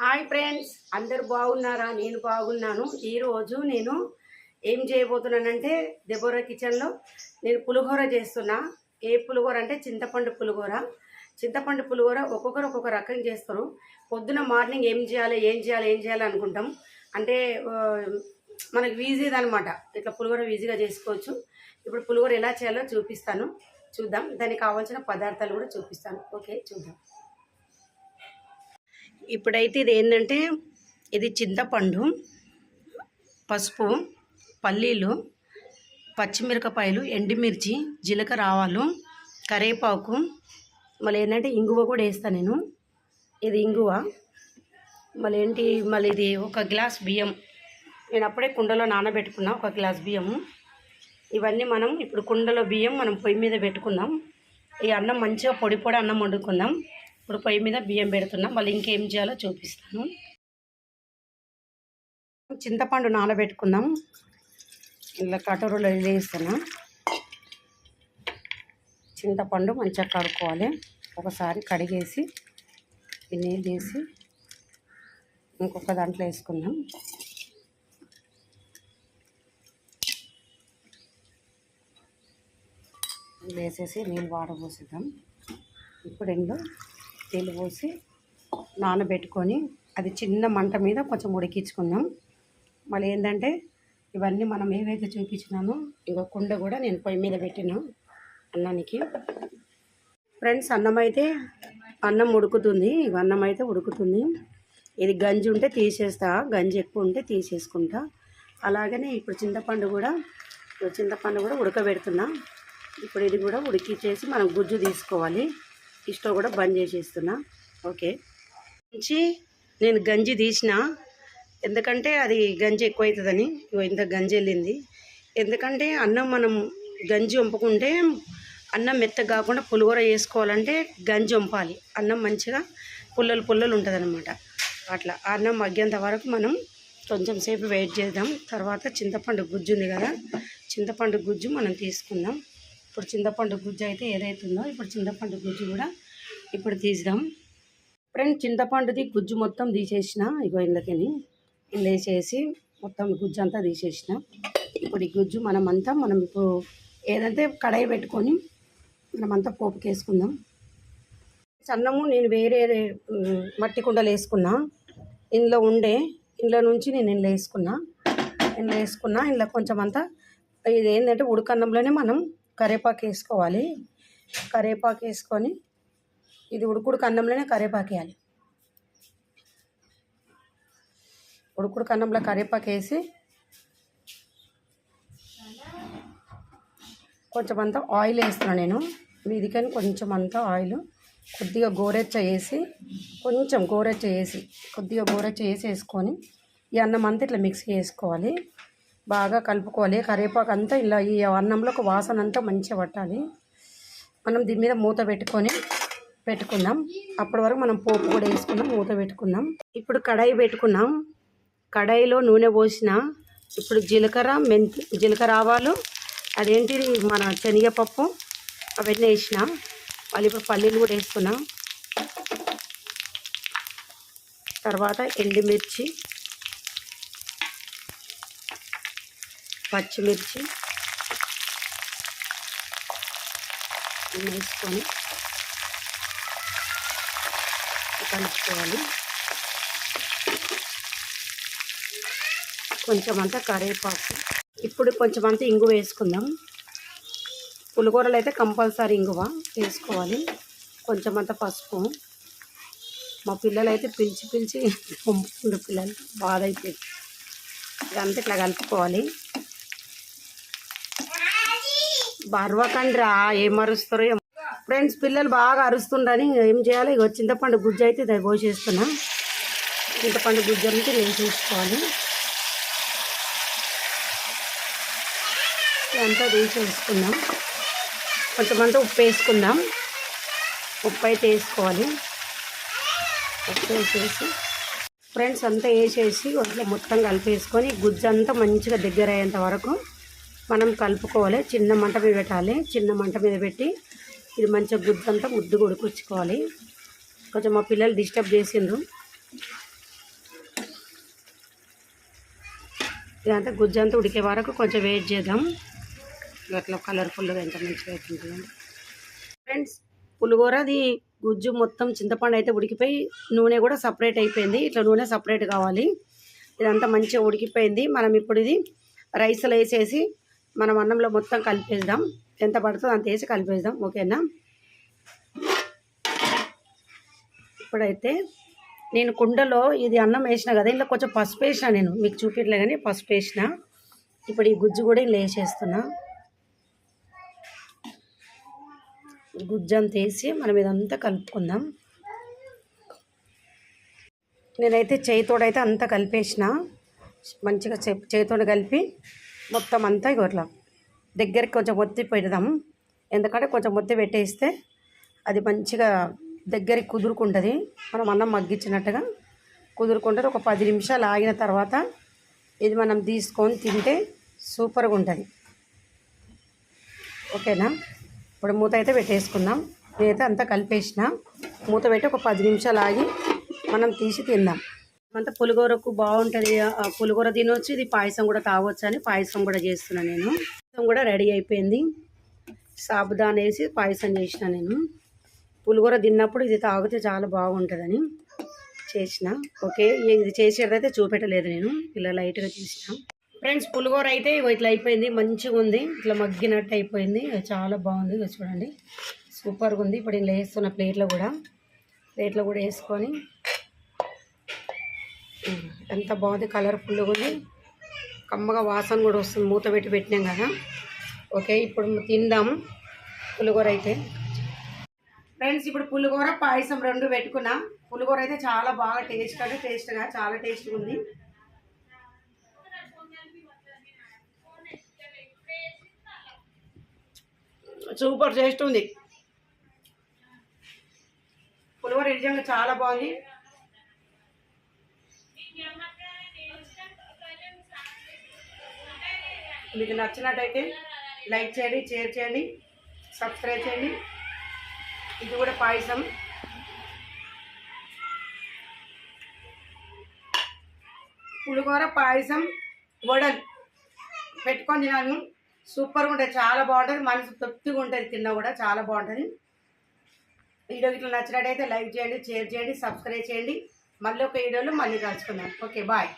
Hi friends అందరు బాగున్నారా? నేను బాగున్నాను. ఈరోజు నేను ఏం చేయబోతున్నానంటే దెబోరా కిచెన్లో నేను పులిహోర చేస్తున్నా. ఏ పులిహోర అంటే చింతపండు పులిహోర. చింతపండు పులిహోర ఒక్కొక్కరు ఒక్కొక్క రకం చేస్తారు. పొద్దున మార్నింగ్ ఏం చేయాలి ఏం చేయాలి ఏం చేయాలి అనుకుంటాం. అంటే మనకు ఈజీది అనమాట ఇట్లా పులిహోర ఈజీగా చేసుకోవచ్చు. ఇప్పుడు పులిహోర ఎలా చేయాలో చూపిస్తాను. చూద్దాం. దానికి కావాల్సిన పదార్థాలు కూడా చూపిస్తాను. ఓకే చూద్దాం. ఇప్పుడైతే ఇది ఏంటంటే ఇది చింతపండు పసుపు పల్లీలు పచ్చిమిరపకాయలు ఎండుమిర్చి జీలకర్ర ఆవాలు కరివేపాకు మళ్ళీ ఏంటంటే ఇంగువ కూడా వేస్తాను నేను. ఇది ఇంగువ. మళ్ళీ ఏంటి మళ్ళీ ఇది ఒక గ్లాస్ బియ్యం. నేను అప్పుడే కుండలో నానబెట్టుకున్నా ఒక గ్లాస్ బియ్యము. ఇవన్నీ మనం ఇప్పుడు కుండలో బియ్యం మనం పొయ్యి మీద పెట్టుకుందాం. ఈ అన్నం మంచిగా పొడి పొడి అన్నం వండుకుందాం. ఇప్పుడు పొయ్యి మీద బియ్యం పెడుతున్నాం. మళ్ళీ ఇంకేం చేయాలో చూపిస్తాను. చింతపండు నానబెట్టుకుందాం. ఇలా కటోరలో వేస్తున్నా. చింతపండు మంచిగా కడుక్కోవాలి. ఒకసారి కడిగేసి నీళ్ళు తీసి ఇంకొక దాంట్లో వేసుకుందాం. వేసేసి నీళ్ళు వాడబోసిద్దాం ఇప్పుడు ఇందులో నీళ్ళు పోసి నానబెట్టుకొని అది చిన్న మంట మీద కొంచెం ఉడికించుకున్నాం మళ్ళీ ఏంటంటే ఇవన్నీ మనం ఏవైతే చూపించినామో ఇంకో కుండ కూడా నేను పొయ్యి మీద పెట్టినా అన్నానికి. ఫ్రెండ్స్ అన్నం అయితే అన్నం ఉడుకుతుంది. ఇక అన్నం అయితే ఉడుకుతుంది. ఇది గంజి ఉంటే తీసేస్తా గంజి ఎక్కువ ఉంటే తీసేసుకుంటా. అలాగనే ఇప్పుడు చింతపండు కూడా చింతపండు కూడా ఉడకబెడుతున్నా. ఇప్పుడు ఇది కూడా ఉడికిచ్చేసి మనం గుజ్జు తీసుకోవాలి. ఈ స్టవ్ కూడా బంద్ చేసేస్తున్నా. ఓకే. నుంచి నేను గంజి తీసిన. ఎందుకంటే అది గంజి ఎక్కువ అవుతుందని ఇగో ఇంత గంజి వెళ్ళింది. ఎందుకంటే అన్నం మనం గంజి వంపుకుంటే అన్నం మెత్తగా కాకుండా పులిహోర వేసుకోవాలంటే గంజి వంపాలి. అన్నం మంచిగా పుల్లలు పుల్లలు ఉంటుంది అట్లా అన్నం మగ్గేంత వరకు మనం కొంచెం సేపు వెయిట్ చేద్దాం. తర్వాత చింతపండు గుజ్జు ఉంది కదా చింతపండు గుజ్జు మనం తీసుకుందాం. ఇప్పుడు చింతపండు గుజ్జు అయితే ఏదైతుందో ఇప్పుడు చింతపండు గుజ్జు కూడా ఇప్పుడు తీద్దాం. ఫ్రెండ్ చింతపండుది గుజ్జు మొత్తం తీసేసిన ఇగో ఇళ్ళకని ఇల్లు వేసేసి మొత్తం గుజ్జు అంతా తీసేసిన. ఇప్పుడు ఈ గుజ్జు మనమంతా మనం ఇప్పుడు ఏదంటే కడాయి పెట్టుకొని మనమంతా పోపుకి వేసుకుందాం సన్నము నేను వేరే మట్టి కుండలు వేసుకున్నా. ఇందులో ఉండే ఇందులో నుంచి నేను ఇందులో వేసుకున్నా. ఇందులో వేసుకున్నా ఇందులో కొంచెం అంతా ఇది ఏంటంటే ఉడకన్నంలోనే మనం కరేపాకు వేసుకోవాలి. కరేపాకు వేసుకొని ఇది ఉడుకుడు కన్నంలోనే కరివేపాకు వేయాలి. ఉడుకుడు కన్నంలో కరివేపాకు వేసి కొంచెం అంతా ఆయిల్ వేస్తున్నాను నేను. మీదికని కొంచెం అంతా ఆయిల్ కొద్దిగా గోరెచ్చ వేసి కొంచెం గోరెచ్చ వేసి కొద్దిగా గోరెచ్చ వేసి వేసుకొని ఈ అన్నం అంతా ఇట్లా మిక్స్ చేసుకోవాలి. బాగా కలుపుకోవాలి. కరివేపాకు అంతా ఇలా ఈ అన్నంలో ఒక వాసన అంతా మంచిగా పట్టాలి. మనం దీని మీద మూత పెట్టుకొని పెట్టుకుందాం. అప్పటి వరకు మనం పోపు కూడా వేసుకుందాం మూత పెట్టుకుందాం. ఇప్పుడు కడాయి పెట్టుకున్నాం. కడాయిలో నూనె పోసిన ఇప్పుడు జీలకర్ర మెంతి జీలకర్ర ఆవాలు అదేంటి మన శనగపప్పు అవన్నీ వేసిన. మళ్ళీ ఇప్పుడు పల్లీలు కూడా వేసుకున్నాం. తర్వాత ఎండుమిర్చి పచ్చిమిర్చి వేసుకొని కలుపుకోవాలి కొంచెం అంతా కరివేపాకు. ఇప్పుడు కొంచెం అంతా ఇంగు వేసుకుందాం. పులిగూరలు అయితే కంపల్సరీ ఇంగువ వేసుకోవాలి. కొంచెం పసుపు. మా పిల్లలు అయితే పిలిచి పిలిచి పంపుతుండ్రు పిల్లలు. బాధ అయిపోయింది ఇదంతా ఇట్లా కలుపుకోవాలి. బర్వకండ్రా ఏం అరుస్తారో ఫ్రెండ్స్ పిల్లలు బాగా అరుస్తుండని ఏం చేయాలి? ఇక చింతపండు గుజ్జు అయితే దాన్ని పోసేస్తున్నా. చింతపండు గుజ్జు అనేది నేను చూసుకోవాలి. ఇదంతా తీసేసుకుందాం. కొంచెం ఉప్పు వేసుకుందాం. ఉప్పు అయితే వేసుకోవాలి. ఉప్పు వేసేసి ఫ్రెండ్స్ అంతా వేసేసి అట్లా మొత్తం కలిపేసుకొని గుజ్జు అంతా మంచిగా దగ్గర అయ్యేంత వరకు మనం కలుపుకోవాలి. చిన్న మంట మీద పెట్టాలి. చిన్న మంట మీద పెట్టి ఇది మంచిగా గుద్దంతా ముద్దు కొడుకొచ్చుకోవాలి. కొంచెం మా పిల్లలు డిస్టర్బ్ చేసిండ్రు. ఇదంతా గుజ్జంతా ఉడికే వరకు కొంచెం వెయిట్ చేద్దాం. అట్లా కలర్ఫుల్గా ఎంత మంచిగా అవుతుంది ఫ్రెండ్స్ పులిగూరది గుజ్జు మొత్తం చింతపండు అయితే ఉడికిపోయి నూనె కూడా సపరేట్ అయిపోయింది. ఇట్లా నూనె సపరేట్ కావాలి. ఇదంతా మంచిగా ఉడికిపోయింది. మనం ఇప్పుడు ఇది రైస్లో వేసేసి మనం అన్నంలో మొత్తం కలిపేద్దాం. ఎంత పడుతుందో అంత వేసి కలిపేద్దాం. ఓకేనా? ఇప్పుడైతే నేను కుండలో ఇది అన్నం వేసిన కదా ఇంట్లో కొంచెం పసుపు వేసిన నేను. మీకు చూపించలే కానీ పసుపు వేసిన. ఇప్పుడు ఈ గుజ్జు కూడా ఇలా వేసేస్తున్నా. గుజ్జు అంత వేసి మనం ఇదంతా కలుపుకుందాం. నేనైతే చేయితోడైతే అంతా కలిపేసిన. మంచిగా చే చేతితో కలిపి మొత్తం అంతా ఇగో ఇట్లా దగ్గరికి కొంచెం ఒత్తి పెడదాం. ఎందుకంటే కొంచెం ఒత్తి పెట్టేస్తే అది మంచిగా దగ్గరికి కుదురుకుంటుంది. మనం అన్నం మగ్గించినట్టుగా కుదురుకుంటుంది. ఒక పది నిమిషాలు ఆగిన తర్వాత ఇది మనం తీసుకొని తింటే సూపర్గా ఉంటుంది ఓకేనా? ఇప్పుడు మూత అయితే పెట్టేసుకుందాం. నేనైతే అంతా కలిపేసిన. మూత పెట్టి ఒక పది నిమిషాలు ఆగి మనం తీసి తిందాం. అంతా పులిగూరకు బాగుంటుంది. పులిగూర తినొచ్చు ఇది పాయసం కూడా తాగొచ్చు అని పాయసం కూడా చేస్తున్నాను నేను. పాయసం కూడా రెడీ అయిపోయింది. సాబుదానా వేసి పాయసం చేసిన నేను. పులిగూర తిన్నప్పుడు ఇది తాగితే చాలా బాగుంటుందని చేసిన. ఓకే ఇది చేసేదైతే చూపెట్టలేదు నేను. ఇలా లైట్గా తీసిన ఫ్రెండ్స్ పులిగూర అయితే ఇట్లా అయిపోయింది. మంచిగా ఉంది. ఇట్లా మగ్గినట్టు అయిపోయింది. చాలా బాగుంది. చూడండి. సూపర్గా ఉంది. ఇప్పుడు నేను వేస్తున్న ప్లేట్లో కూడా. ప్లేట్లో కూడా వేసుకొని ఎంత బాగుంది కలర్ఫుల్గా ఉంది. కమ్మగా వాసన కూడా వస్తుంది మూత పెట్టి పెట్టినాం కదా. ఓకే ఇప్పుడు తిందాము పులిహోర అయితే. ఫ్రెండ్స్ ఇప్పుడు పులిహోర పాయసం రెండు పెట్టుకున్నా. పులిహోర అయితే చాలా బాగా టేస్ట్ అంటే టేస్ట్గా చాలా టేస్ట్గా ఉంది. సూపర్ టేస్ట్ ఉంది. పులిహోర నిజంగా చాలా బాగుంది. మీకు నచ్చినట్టయితే లైక్ చేయండి షేర్ చేయండి సబ్స్క్రైబ్ చేయండి. ఇది కూడా పాయసం. పులిహోర పాయసం వడలు పెట్టుకొని తినాను సూపర్గా ఉంటుంది చాలా బాగుంటుంది. మనసు తృప్తిగా ఉంటుంది తిన్నా కూడా చాలా బాగుంటుంది. వీడియో ఇట్లా నచ్చినట్టయితే లైక్ చేయండి షేర్ చేయండి సబ్స్క్రైబ్ చేయండి. మళ్ళీ ఒక వీడియోలో మళ్ళీ కలుసుకుందాం. Okay bye.